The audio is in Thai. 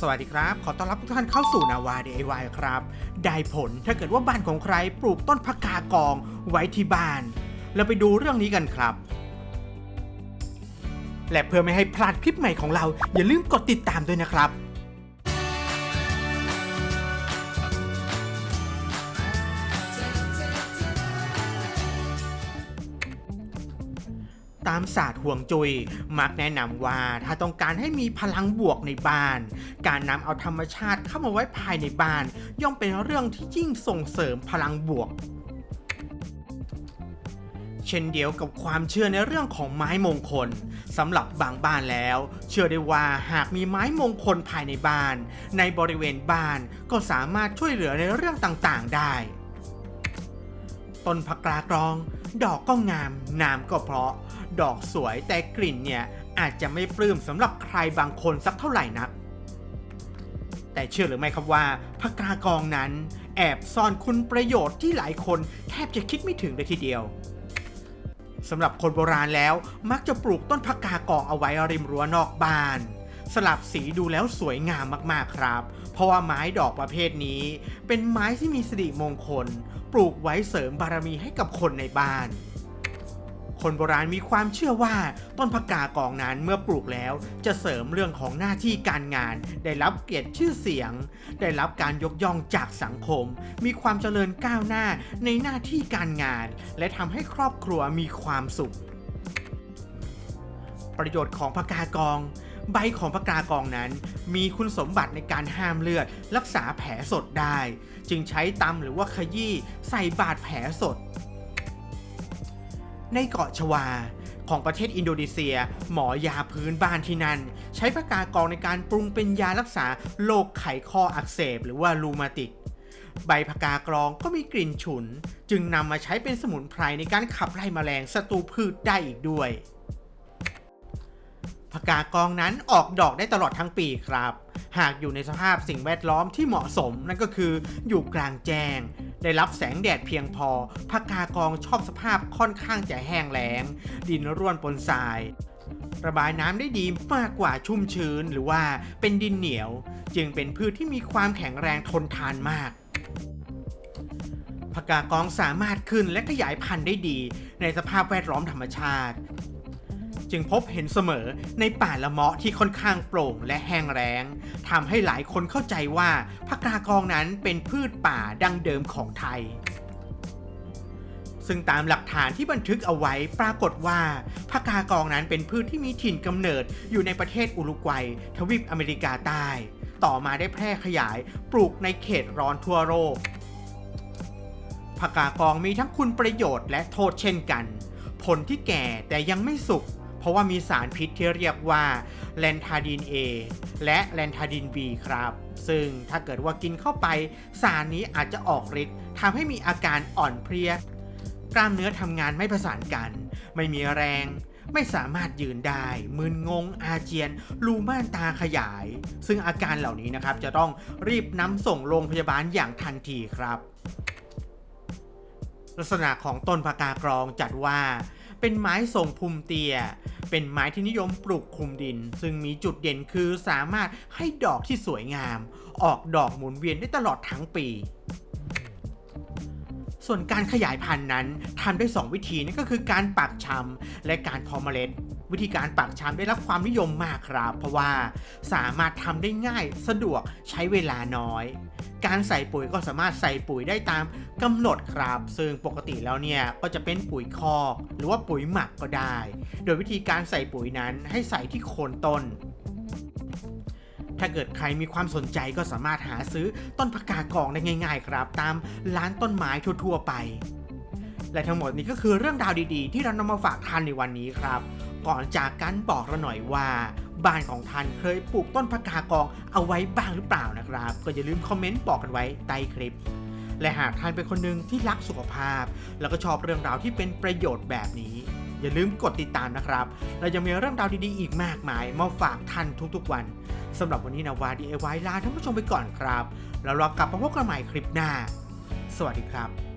สวัสดีครับ ขอต้อนรับทุกท่านเข้าสู่นาวา DIY ครับ ได้ผลถ้าเกิดว่าบ้านของใครปลูกต้นพักกากองไว้ที่บ้าน เราไปดูเรื่องนี้กันครับ และเพื่อไม่ให้พลาดคลิปใหม่ของเรา อย่าลืมกดติดตามด้วยนะครับ ตามศาสตร์ห่วงจุย มักแนะนำว่าถ้าต้องการให้มีพลังบวกในบ้าน การนำเอาธรรมชาติเข้ามาไว้ภายในบ้าน ย่อมเป็นเรื่องที่ยิ่งส่งเสริมพลังบวก เช่นเดียวกับความเชื่อในเรื่องของไม้มงคลสำหรับบางบ้านแล้ว เชื่อได้ว่าหากมีไม้มงคลภายในบ้าน ในบริเวณบ้านก็สามารถช่วยเหลือในเรื่องต่างๆ ได้ต้นผักกลากรอง ดอกก็งามนามก็เพราะ ดอกสวยแต่กลิ่นเนี่ยอาจจะไม่ปลื้มสำหรับใครบางคนสักเท่าไหร่นัก แต่เชื่อหรือไม่ครับว่าผักกากองนั้น แอบซ่อนคุณประโยชน์ที่หลายคนแทบจะคิดไม่ถึงเลยทีเดียวสำหรับคนโบราณแล้วมักจะปลูกต้นผักกากองเอาไว้ริมรั้วนอกบ้าน สลับสีดูแล้วสวยงามมากๆครับ เพราะว่าไม้ดอกประเภทนี้ เป็นไม้ที่มีสิริมงคล ปลูกไว้เสริมบารมีให้กับคนในบ้าน คนโบราณมีความเชื่อว่าต้นผักกากองนั้นเมื่อปลูกแล้ว จะเสริมเรื่องของหน้าที่การงาน ได้รับเกียรติชื่อเสียง ได้รับการยกย่องจากสังคม มีความเจริญก้าวหน้าในหน้าที่การงาน และทำให้ครอบครัวมีความสุข ประโยชน์ของผักกากองใบของผักกากองนั้น มีคุณสมบัติในการห้ามเลือด รักษาแผลสดได้ จึงใช้ตำหรือว่าขยี้ใส่บาดแผลสด ในเกาะชวา ของประเทศอินโดนีเซีย หมอยาพื้นบ้านที่นั่น ใช้ผักกากองในการปรุงเป็นยารักษาโรคไขข้ออักเสบ หรือว่ารูมาติก ใบผักกากรองก็มีกลิ่นฉุน จึงนำมาใช้เป็นสมุนไพรในการขับไล่แมลงศัตรูพืชได้อีกด้วยผักกากองนั้นออกดอกได้ตลอดทั้งปีครับ หากอยู่ในสภาพสิ่งแวดล้อมที่เหมาะสมนั่นก็คืออยู่กลางแจ้ง ได้รับแสงแดดเพียงพอผักกากองชอบสภาพค่อนข้างจะแห้งแล้ง ดินร่วนปนทราย ระบายน้ำได้ดีมากกว่าชุ่มชื้นหรือว่าเป็นดินเหนียว จึงเป็นพืชที่มีความแข็งแรงทนทานมากผักกากองสามารถขึ้นและขยายพันธุ์ได้ดี ในสภาพแวดล้อมธรรมชาติ จึงพบเห็นเสมอในป่าละเมาะที่ค่อนข้างโปร่งและแห้งแล้งทำให้หลายคนเข้าใจว่าผักกากองนั้นเป็นพืชป่าดั้งเดิมของไทย ซึ่งตามหลักฐานที่บันทึกเอาไว้ปรากฏว่าผักกากองนั้นเป็นพืชที่มีถิ่นกำเนิดอยู่ในประเทศอุรุกวัย ทวีปอเมริกาใต้ ต่อมาได้แพร่ขยายปลูกในเขตร้อนทั่วโลกผักกากองมีทั้งคุณประโยชน์และโทษเช่นกัน ผลที่แก่แต่ยังไม่สุก เพราะว่ามีสารพิษที่เรียกว่าแลนทาดิน A และแลนทาดิน B ครับ ซึ่งถ้าเกิดว่ากินเข้าไป สารนี้อาจจะออกฤทธิ์ทำให้มีอาการอ่อนเพลีย กล้ามเนื้อทำงานไม่ประสานกัน ไม่มีแรง ไม่สามารถยืนได้ มึนงง อาเจียน รูม่านตาขยาย ซึ่งอาการเหล่านี้นะครับ จะต้องรีบนำส่งโรงพยาบาลอย่างทันทีครับ ลักษณะของต้นพากากรองจัดว่า เป็นไม้ทรงภูมิเตีย เป็นไม้ที่นิยมปลูกคลุมดิน ซึ่งมีจุดเด่นคือสามารถให้ดอกที่สวยงาม ออกดอกหมุนเวียนได้ตลอดทั้งปี ส่วนการขยายพันธุ์นั้นทำได้ 2 วิธีนั่นก็คือการปักชำและการเพาะเมล็ด วิธีการปักชำได้รับความนิยมมากครับ เพราะว่าสามารถทำได้ง่ายสะดวกใช้เวลาน้อย การใส่ปุ๋ยก็สามารถใส่ปุ๋ยได้ตามกำหนดครับ ซึ่งปกติแล้วเนี่ยก็จะเป็นปุ๋ยคอกหรือว่าปุ๋ยหมักก็ได้ โดยวิธีการใส่ปุ๋ยนั้นให้ใส่ที่โคนต้นถ้าเกิดใครมีความสนใจก็สามารถหาซื้อต้นผักกากองได้ง่าย ๆ ครับ ตามร้านต้นไม้ทั่ว ๆ ไป และทั้งหมดนี้ก็คือเรื่องราวดีๆ ที่เรานำมาฝากท่านในวันนี้ครับ ก่อนจากกันบอกเราหน่อยว่า บ้านของท่านเคยปลูกต้นผักกากองเอาไว้บ้างหรือเปล่านะครับ ก็อย่าลืมคอมเมนต์บอกกันไว้ใต้คลิป และหากท่านเป็นคนหนึ่งที่รักสุขภาพ แล้วก็ชอบเรื่องราวที่เป็นประโยชน์แบบนี้ อย่าลืมกดติดตามนะครับ เรายังมีเรื่องราวดีๆอีกมากมายมาฝากท่านทุกๆวันสำหรับวันนี้นาวา DIY ลาท่านผู้ชมไปก่อนครับ แล้วเรากลับมาพบกันใหม่คลิปหน้า สวัสดีครับ